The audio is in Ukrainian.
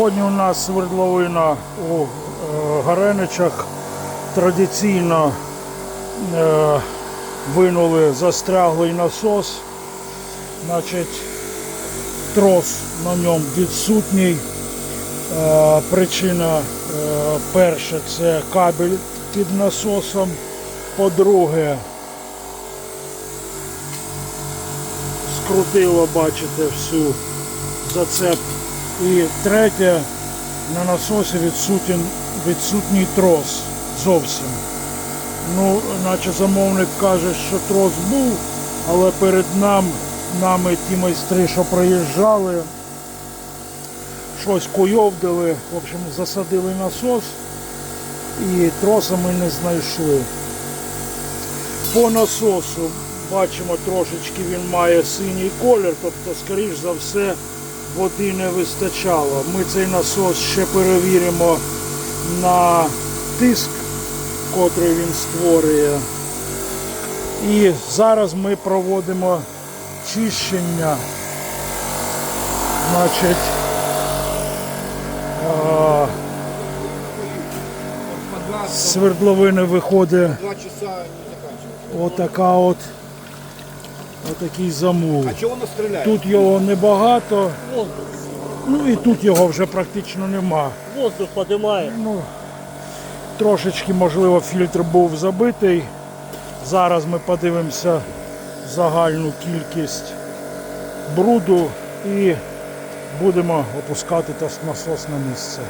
Сьогодні у нас свердловина у е, Гареничах. Традиційно е, винули застряглий насос. Значить, трос на ньому відсутній. Е, причина перша це кабель під насосом. По-друге, скрутило, бачите, всю зацеп. І третє, на насосі відсутній, відсутній трос зовсім. Ну, наче замовник каже, що трос був, але перед нам, нами ті майстри, що приїжджали, щось куйовдили, в общем, засадили насос і троса ми не знайшли. По насосу бачимо трошечки він має синій колір, тобто, скоріш за все, води не вистачало. Ми цей насос ще перевіримо на тиск, котрий він створює. І зараз ми проводимо чищення. Значить, а, з свердловини виходить отака от, отакий замул. А чего оно стреляет? Тут його небагато, ну і тут його вже практично нема. Воздух подимає. Ну, трошечки, можливо, фільтр був забитий. Зараз ми подивимося загальну кількість бруду і будемо опускати насос на місце.